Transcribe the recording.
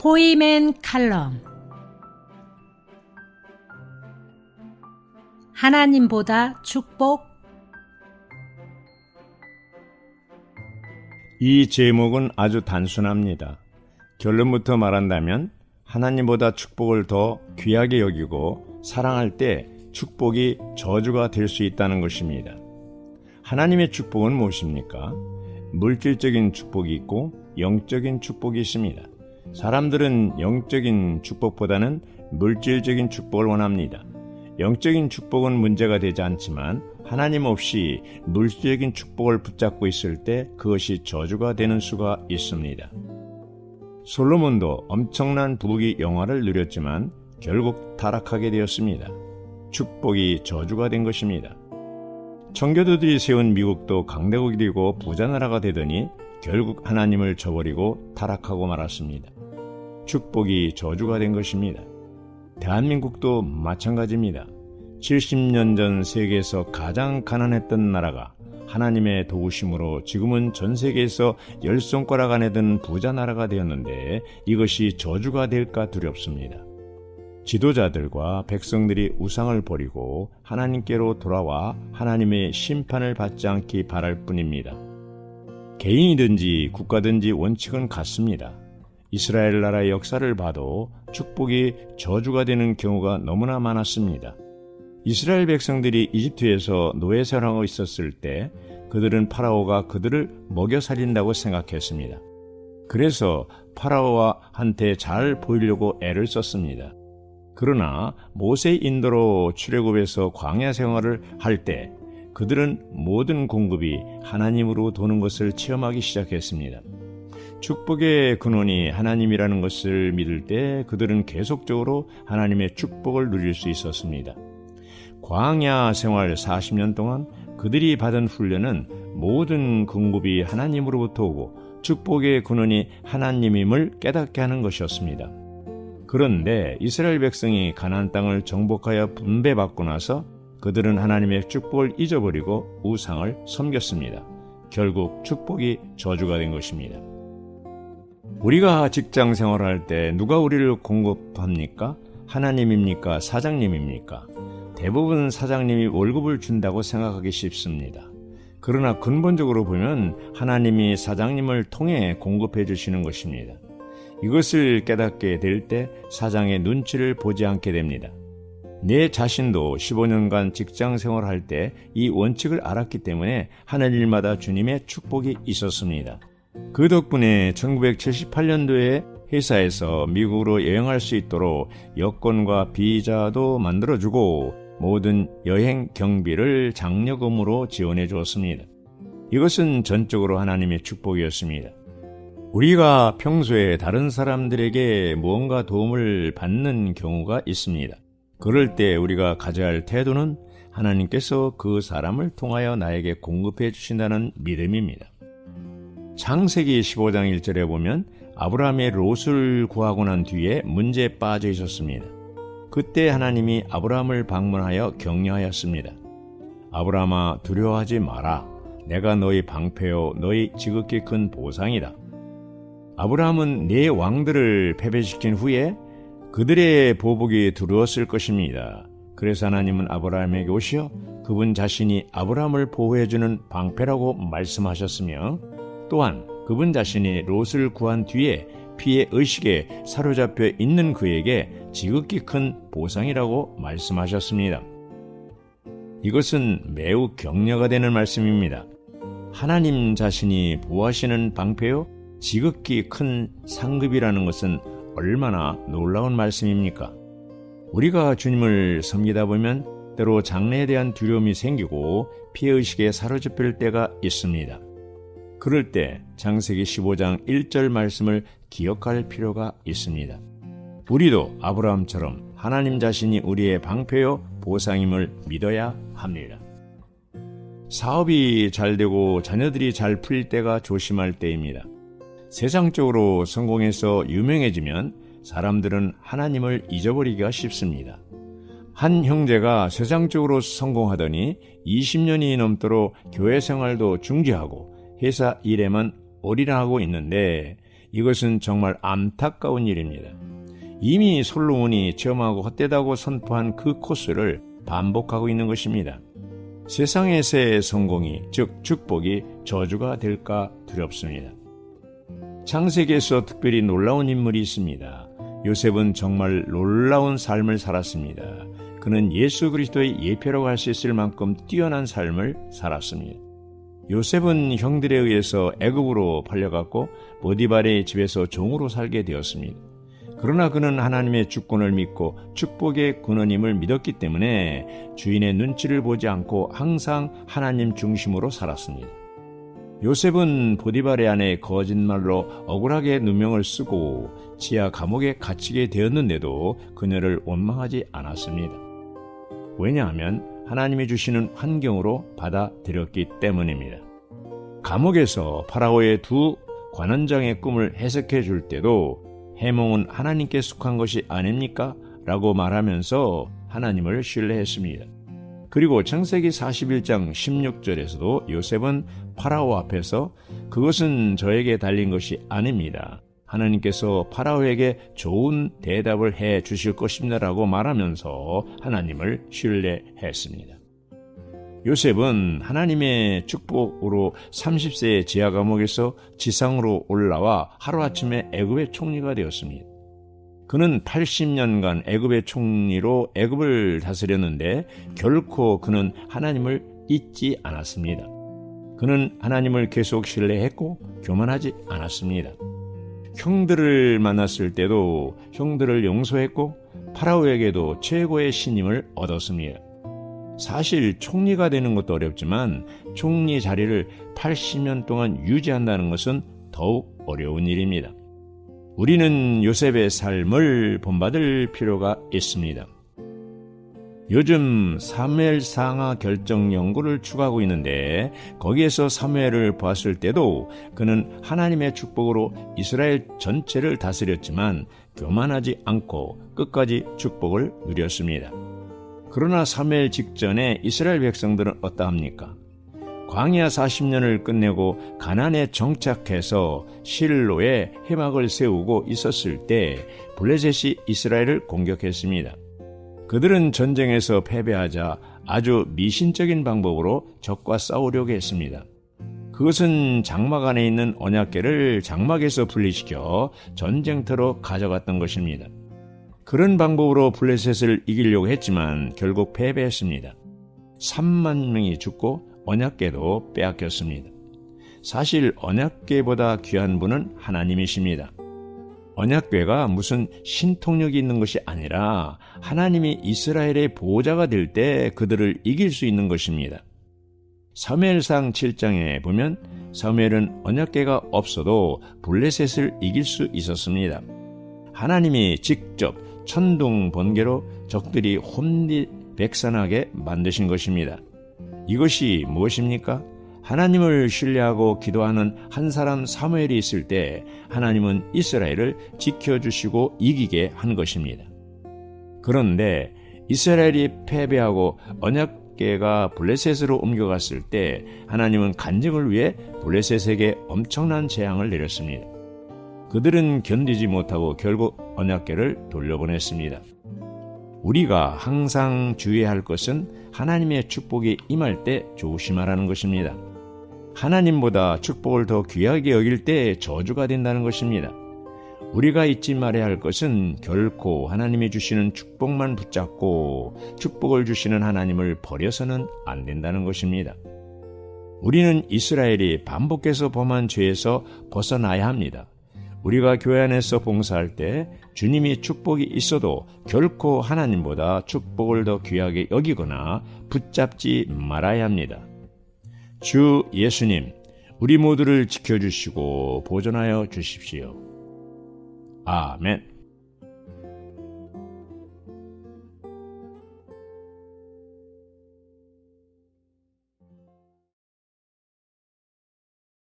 포이맨 칼럼 하나님보다 축복 이 제목은 아주 단순합니다. 결론부터 말한다면 하나님보다 축복을 더 귀하게 여기고 사랑할 때 축복이 저주가 될 수 있다는 것입니다. 하나님의 축복은 무엇입니까? 물질적인 축복이 있고 영적인 축복이 있습니다. 사람들은 영적인 축복보다는 물질적인 축복을 원합니다. 영적인 축복은 문제가 되지 않지만 하나님 없이 물질적인 축복을 붙잡고 있을 때 그것이 저주가 되는 수가 있습니다. 솔로몬도 엄청난 부귀 영화를 누렸지만 결국 타락하게 되었습니다. 축복이 저주가 된 것입니다. 청교도들이 세운 미국도 강대국이 되고 부자 나라가 되더니 결국 하나님을 저버리고 타락하고 말았습니다. 축복이 저주가 된 것입니다. 대한민국도 마찬가지입니다. 70년 전 세계에서 가장 가난했던 나라가 하나님의 도우심으로 지금은 전 세계에서 열 손가락 안에 든 부자 나라가 되었는데 이것이 저주가 될까 두렵습니다. 지도자들과 백성들이 우상을 버리고 하나님께로 돌아와 하나님의 심판을 받지 않기 바랄 뿐입니다. 개인이든지 국가든지 원칙은 같습니다. 이스라엘 나라의 역사를 봐도 축복이 저주가 되는 경우가 너무나 많았습니다. 이스라엘 백성들이 이집트에서 노예 생활하고 있었을 때 그들은 파라오가 그들을 먹여 살린다고 생각했습니다. 그래서 파라오와 한테 잘 보이려고 애를 썼습니다. 그러나 모세 인도로 출애굽해서 광야 생활을 할 때 그들은 모든 공급이 하나님으로 도는 것을 체험하기 시작했습니다. 축복의 근원이 하나님이라는 것을 믿을 때 그들은 계속적으로 하나님의 축복을 누릴 수 있었습니다. 광야 생활 40년 동안 그들이 받은 훈련은 모든 공급이 하나님으로부터 오고 축복의 근원이 하나님임을 깨닫게 하는 것이었습니다. 그런데 이스라엘 백성이 가나안 땅을 정복하여 분배받고 나서 그들은 하나님의 축복을 잊어버리고 우상을 섬겼습니다. 결국 축복이 저주가 된 것입니다. 우리가 직장 생활할 때 누가 우리를 공급합니까? 하나님입니까? 사장님입니까? 대부분 사장님이 월급을 준다고 생각하기 쉽습니다. 그러나 근본적으로 보면 하나님이 사장님을 통해 공급해 주시는 것입니다. 이것을 깨닫게 될 때 사장의 눈치를 보지 않게 됩니다. 내 자신도 15년간 직장 생활할 때 이 원칙을 알았기 때문에 하늘일마다 주님의 축복이 있었습니다. 그 덕분에 1978년도에 회사에서 미국으로 여행할 수 있도록 여권과 비자도 만들어주고 모든 여행 경비를 장려금으로 지원해 주었습니다. 이것은 전적으로 하나님의 축복이었습니다. 우리가 평소에 다른 사람들에게 무언가 도움을 받는 경우가 있습니다. 그럴 때 우리가 가져야 할 태도는 하나님께서 그 사람을 통하여 나에게 공급해 주신다는 믿음입니다. 창세기 15장 1절에 보면 아브라함의 롯을 구하고 난 뒤에 문제에 빠져 있었습니다. 그때 하나님이 아브라함을 방문하여 격려하였습니다. 아브라함아 두려워하지 마라. 내가 너희 방패요 너희 지극히 큰 보상이다. 아브라함은 네 왕들을 패배시킨 후에 그들의 보복이 두려웠을 것입니다. 그래서 하나님은 아브라함에게 오시어 그분 자신이 아브라함을 보호해주는 방패라고 말씀하셨으며 또한 그분 자신이 롯을 구한 뒤에 피의 의식에 사로잡혀 있는 그에게 지극히 큰 보상이라고 말씀하셨습니다. 이것은 매우 격려가 되는 말씀입니다. 하나님 자신이 보호하시는 방패요 지극히 큰 상급이라는 것은 얼마나 놀라운 말씀입니까? 우리가 주님을 섬기다 보면 때로 장래에 대한 두려움이 생기고 피해의식에 사로잡힐 때가 있습니다. 그럴 때 장세기 15장 1절 말씀을 기억할 필요가 있습니다. 우리도 아브라함처럼 하나님 자신이 우리의 방패요 보상임을 믿어야 합니다. 사업이 잘 되고 자녀들이 잘 풀릴 때가 조심할 때입니다. 세상적으로 성공해서 유명해지면 사람들은 하나님을 잊어버리기가 쉽습니다. 한 형제가 세상적으로 성공하더니 20년이 넘도록 교회 생활도 중지하고 회사 일에만 올인하고 있는데 이것은 정말 안타까운 일입니다. 이미 솔로몬이 점하고 헛되다고 선포한 그 코스를 반복하고 있는 것입니다. 세상에서의 성공이, 즉 축복이 저주가 될까 두렵습니다. 창세기에서 특별히 놀라운 인물이 있습니다. 요셉은 정말 놀라운 삶을 살았습니다. 그는 예수 그리스도의 예표라고 할 수 있을 만큼 뛰어난 삶을 살았습니다. 요셉은 형들에 의해서 애굽으로 팔려갔고 모디발의 집에서 종으로 살게 되었습니다. 그러나 그는 하나님의 주권을 믿고 축복의 근원임을 믿었기 때문에 주인의 눈치를 보지 않고 항상 하나님 중심으로 살았습니다. 요셉은 보디발의 아내 거짓말로 억울하게 누명을 쓰고 지하 감옥에 갇히게 되었는데도 그녀를 원망하지 않았습니다. 왜냐하면 하나님이 주시는 환경으로 받아들였기 때문입니다. 감옥에서 파라오의 두 관원장의 꿈을 해석해 줄 때도 해몽은 하나님께 속한 것이 아닙니까? 라고 말하면서 하나님을 신뢰했습니다. 그리고 창세기 41장 16절에서도 요셉은 파라오 앞에서 그것은 저에게 달린 것이 아닙니다. 하나님께서 파라오에게 좋은 대답을 해 주실 것입니다라고 말하면서 하나님을 신뢰했습니다. 요셉은 하나님의 축복으로 30세의 지하 감옥에서 지상으로 올라와 하루아침에 애굽의 총리가 되었습니다. 그는 80년간 애굽의 총리로 애굽을 다스렸는데 결코 그는 하나님을 잊지 않았습니다. 그는 하나님을 계속 신뢰했고 교만하지 않았습니다. 형들을 만났을 때도 형들을 용서했고 파라오에게도 최고의 신임을 얻었습니다. 사실 총리가 되는 것도 어렵지만 총리 자리를 80년 동안 유지한다는 것은 더욱 어려운 일입니다. 우리는 요셉의 삶을 본받을 필요가 있습니다. 요즘 사무엘 상하 결정 연구를 추구하고 있는데 거기에서 사무엘을 보았을 때도 그는 하나님의 축복으로 이스라엘 전체를 다스렸지만 교만하지 않고 끝까지 축복을 누렸습니다. 그러나 사무엘 직전에 이스라엘 백성들은 어떠합니까? 광야 40년을 끝내고 가난에 정착해서 실로에 해막을 세우고 있었을 때 블레셋이 이스라엘을 공격했습니다. 그들은 전쟁에서 패배하자 아주 미신적인 방법으로 적과 싸우려고 했습니다. 그것은 장막 안에 있는 언약계를 장막에서 분리시켜 전쟁터로 가져갔던 것입니다. 그런 방법으로 블레셋을 이기려고 했지만 결국 패배했습니다. 3만 명이 죽고 언약계도 빼앗겼습니다. 사실 언약계보다 귀한 분은 하나님이십니다. 언약궤가 무슨 신통력이 있는 것이 아니라 하나님이 이스라엘의 보호자가 될 때 그들을 이길 수 있는 것입니다. 사무엘상 7장에 보면 사무엘은 언약궤가 없어도 블레셋을 이길 수 있었습니다. 하나님이 직접 천둥 번개로 적들이 혼비백산하게 만드신 것입니다. 이것이 무엇입니까? 하나님을 신뢰하고 기도하는 한 사람 사무엘이 있을 때 하나님은 이스라엘을 지켜주시고 이기게 한 것입니다. 그런데 이스라엘이 패배하고 언약계가 블레셋으로 옮겨갔을 때 하나님은 간증을 위해 블레셋에게 엄청난 재앙을 내렸습니다. 그들은 견디지 못하고 결국 언약계를 돌려보냈습니다. 우리가 항상 주의해야 할 것은 하나님의 축복이 임할 때 조심하라는 것입니다. 하나님보다 축복을 더 귀하게 여길 때 저주가 된다는 것입니다. 우리가 잊지 말아야 할 것은 결코 하나님이 주시는 축복만 붙잡고 축복을 주시는 하나님을 버려서는 안 된다는 것입니다. 우리는 이스라엘이 반복해서 범한 죄에서 벗어나야 합니다. 우리가 교회 안에서 봉사할 때 주님이 축복이 있어도 결코 하나님보다 축복을 더 귀하게 여기거나 붙잡지 말아야 합니다. 주 예수님, 우리 모두를 지켜주시고 보존하여 주십시오. 아멘.